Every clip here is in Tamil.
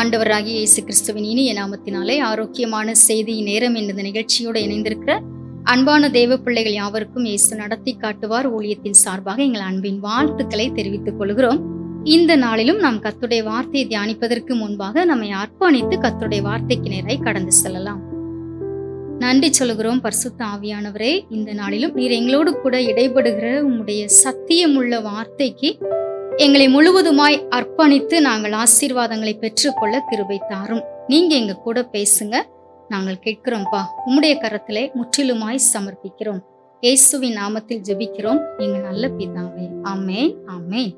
ஆண்டவராகிய இயேசு கிறிஸ்துவின் இனிய நாமத்தினாலே ஆரோக்கியமான செய்தி நேரம் என்ற நிகழ்ச்சியோடு இணைந்திருக்கிற அன்பான தேவ பிள்ளைகள் யாவருக்கும் இயேசு நடத்தி காட்டுவார் ஊழியத்தின் சார்பாக எங்கள் அன்பின் வாழ்த்துக்களை தெரிவித்துக் கொள்கிறோம். இந்த நாளிலும் நாம் கத்துடைய வார்த்தையை தியானிப்பதற்கு முன்பாக நம்மை அர்ப்பணித்து கத்துடைய வார்த்தைக்கு நேராய் கடந்து செல்லலாம். நன்றி சொல்லுகிறோம் பரிசுத்த ஆவியானவரே. இந்த நாளிலும் நீர் எங்களோடு கூட இடைபடுகிற உம்முடைய சத்தியமுள்ள வார்த்தைக்கு எங்களை முழுவதுமாய் அர்ப்பணித்து நாங்கள் ஆசீர்வாதங்களை பெற்றுக்கொள்ள கிருபை தாரும் நீங்க எங்க கூட பேசுங்க. நாங்கள் கேட்கிறோம்ப்பா உம்முடைய கரத்திலே முற்றிலுமாய் சமர்ப்பிக்கிறோம். இயேசுவின் நாமத்தில் ஜெபிக்கிறோம். எங்க நல்ல பிதாவே. ஆமென். ஆமென்.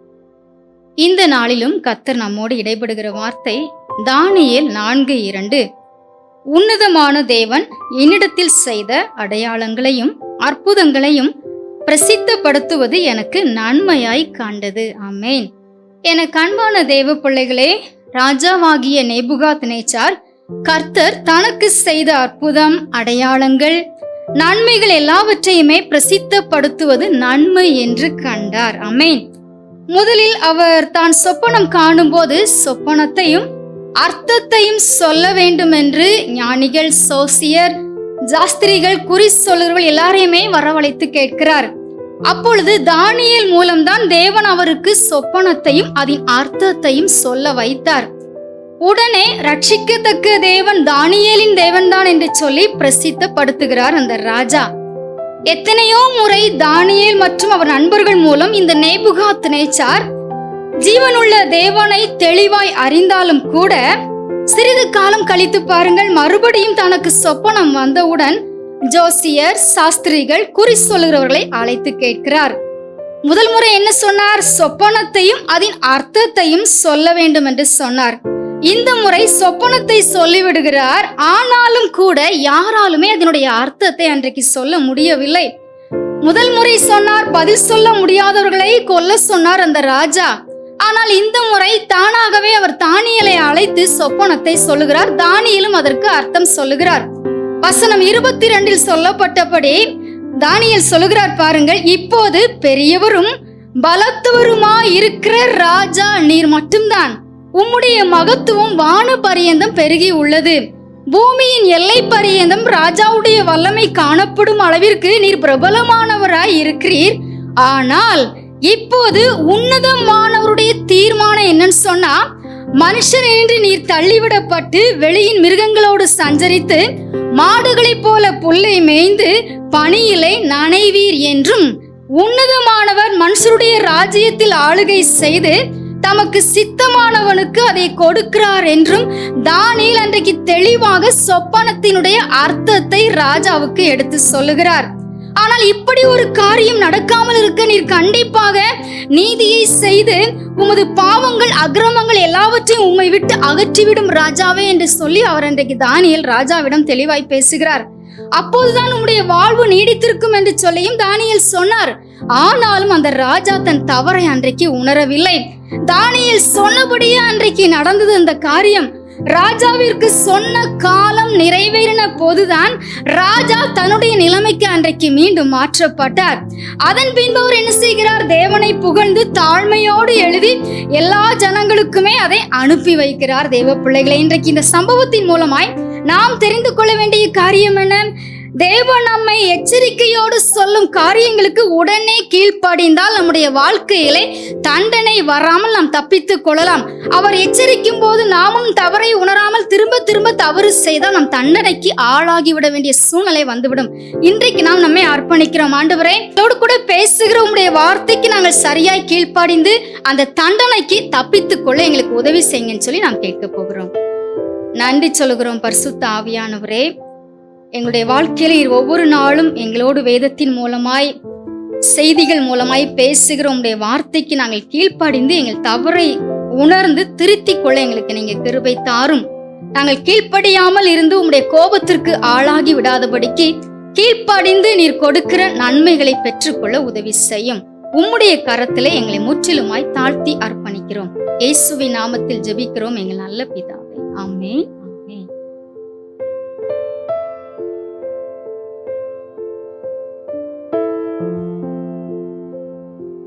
இந்த நாளிலும் கத்தர் நம்மோடு இடைபடுகிற வார்த்தை தானியல் நான்கு இரண்டு. உன்னதமான தேவன் என்னிடத்தில் செய்த அடையாளங்களையும் அற்புதங்களையும் பிரசித்தப்படுத்துவது எனக்கு நன்மையாய் காண்டது. ஆமேன். எனக்கு அன்பான தேவ பிள்ளைகளே ராஜாவாகிய நேபுகாத் நேச்சார் கர்த்தர் தனக்கு செய்த அற்புதம் அடையாளங்கள் நன்மைகள் எல்லாவற்றையுமே பிரசித்தப்படுத்துவது நன்மை என்று கண்டார். அமேன் முதலில் அவர் தான் சொப்பனம் காணும்போது சொப்பனத்தையும் அர்த்தத்தையும் சொல்ல வேண்டும் என்று ஞானிகள் சோசியர் ஜாஸ்திரிகள் குறி சொல்கிறவர்கள் எல்லாரையுமே வரவழைத்து கேட்கிறார். அப்பொழுது தானியல் மூலம்தான் தேவன் அவருக்கு சொப்பனத்தையும் அதன் அர்த்தத்தையும் சொல்ல வைத்தார். உடனே ரட்சிக்கத்தக்க தேவன் தானியேலின் தேவன்தான் என்று சொல்லி பிரசித்தப்படுத்துகிறார் அந்த ராஜா. எத்தனையோ முறை தானியேல் மற்றும் அவர் நண்பர்கள் மூலம் இந்த நேபுகாத் நேச்சார் ஜீவனுள்ள தேவனை தெளிவாய் அறிந்தாலும் கூட சிறிது காலம் கழித்து பாருங்கள் மறுபடியும் தனக்கு சொப்பனம் வந்தவுடன் ஜோசியர் சாஸ்திரிகள் குறி சொல்லுகிறவர்களை அழைத்து கேட்கிறார். முதல் முறை என்ன சொன்னார்? சொப்பனத்தையும் அதன் அர்த்தத்தையும் சொல்ல வேண்டும் என்று சொன்னார். இந்த முறை சொப்பனத்தை சொல்லிவிடுகிறார். ஆனாலும் கூட யாராலுமே அதனுடைய அர்த்தத்தை அன்றைக்கு சொல்ல முடியவில்லை. முதல் முறை சொன்னார் பதில் சொல்ல முடியாதவர்களை கொல்ல சொன்னார் அந்த ராஜா. ஆனால் இந்த முறை தானாகவே அவர் தானியலை அழைத்து சொப்பனத்தை சொல்லுகிறார். தானியலும் அதற்கு அர்த்தம் சொல்லுகிறார். வசனம் இருபத்தி ரெண்டில் சொல்லப்பட்டபடி தானியல் சொல்லுகிறார் பாருங்கள் இப்போது பெரியவரும் பலத்தவருமா இருக்கிற ராஜா நீர் மட்டும்தான். உம்முடைய மகத்துவம் வான பரியந்தம் பெருகி உள்ளது. பூமியின் எல்லை பரியந்தம் ராஜாவுடைய வல்லமை காணப்படும் அளவிற்கு நீர் பிரபலமானவராய் இருக்கிறீர் ஆனால் இப்போது உன்னதமானவருடைய தீர்மானம் என்னன்னு சொன்னா மனுஷன் என்று நீர் தள்ளிவிடப்பட்டு வெளியின் மிருகங்களோடு சஞ்சரித்து மாடுகளைப் போல புல்லை மேய்ந்து பணியிலே நனைவீர் என்றும் உன்னதமானவர் மனுஷருடைய ராஜ்யத்தில் ஆளுகை செய்து தமக்கு சித்தமானவனுக்கு அதை கொடுக்கிறார் என்றும் தானியில் அன்றைக்கு தெளிவாக சொப்பனத்தினுடைய அர்த்தத்தை ராஜாவுக்கு எடுத்து சொல்லுகிறார். ஆனால் இப்படி ஒரு காரியம் நடக்காமல் இருக்க நீர் கண்டிப்பாக நீதியை செய்து உமது பாவங்கள் அக்கிரமங்கள் எல்லாவற்றையும் உம்மை விட்டு அகற்றிவிடும் ராஜாவே என்று சொல்லி அவர் அன்றைக்கு தானியல் ராஜாவிடம் தெளிவாய் பேசுகிறார். அப்போதுதான் உம்முடைய வாழ்வு நீடித்திருக்கும் என்று சொல்லியும் தானியல் சொன்னார். ஆனாலும் அந்த ராஜா தன் தவறை அன்றைக்கு உணரவில்லை. தானியல் சொன்னபடியே அன்றைக்கு நடந்தது அந்த காரியம். ராஜாவிற்கு சொன்ன காலம் நிறைவேறின போதுதான் ராஜா தன்னுடைய நிலைமைக்கு அன்றைக்கு மீண்டும் மாற்றப்பட்டார். அதன் பின்பு அவர் என்ன செய்கிறார்? தேவனை புகழ்ந்து தாழ்மையோடு எழுதி எல்லா ஜனங்களுக்குமே அதை அனுப்பி வைக்கிறார் தேவ பிள்ளைகளை. இன்றைக்கு இந்த சம்பவத்தின் மூலமாய் நாம் தெரிந்து கொள்ள வேண்டிய காரியம் என்ன? தேவன் நம்மை எச்சரிக்கையோடு சொல்லும் காரியங்களுக்கு உடனே கீழ்ப்படிந்தால் நம்முடைய வாழ்க்கையிலே தண்டனை வராமல் நாம் தப்பித்துக் கொள்ளலாம். அவர் எச்சரிக்கும் போது நாமும் தவறை உணராமல் திரும்ப திரும்ப தவறு செய்தால் நாம் தண்டனைக்கு ஆளாகிவிட வேண்டிய சூழ்நிலை வந்துவிடும். இன்றைக்கு நாம் நம்மை அர்ப்பணிக்கிறோம். ஆண்டவரே இதோடு கூட பேசுகிற உங்களுடைய வார்த்தைக்கு நாங்கள் சரியாய் கீழ்ப்படிந்து அந்த தண்டனைக்கு தப்பித்துக் கொள்ள எங்களுக்கு உதவி செய்யுங்கன்னு சொல்லி நாம் கேட்க போகிறோம். நன்றி சொல்லுகிறோம் பரிசுத்த ஆவியானவரே. எங்களுடைய வாழ்க்கையில ஒவ்வொரு நாளும் எங்களோடு வேதத்தின் மூலமாய் செய்திகள் மூலமாய் பேசுகிற உங்களுடைய வார்த்தைக்கு நாங்கள் கீழ்ப்படிந்து எங்கள் தவறை உணர்ந்து திருத்திக் கொள்ள எங்களுக்கு நீங்க கிருபை தாரும். நாங்கள் கீழ்ப்படியாமல் இருந்து உங்களுடைய கோபத்திற்கு ஆளாகி விடாதபடிக்கு கீழ்ப்படிந்து நீர் கொடுக்கிற நன்மைகளை பெற்றுக்கொள்ள உதவி செய்யும். உம்முடைய கரத்திலே எங்களை முற்றிலுமாய் தாழ்த்தி அர்ப்பணிக்கிறோம். இயேசுவின் நாமத்தில் ஜெபிக்கிறோம் எங்கள் நல்ல பிதாவே. ஆமே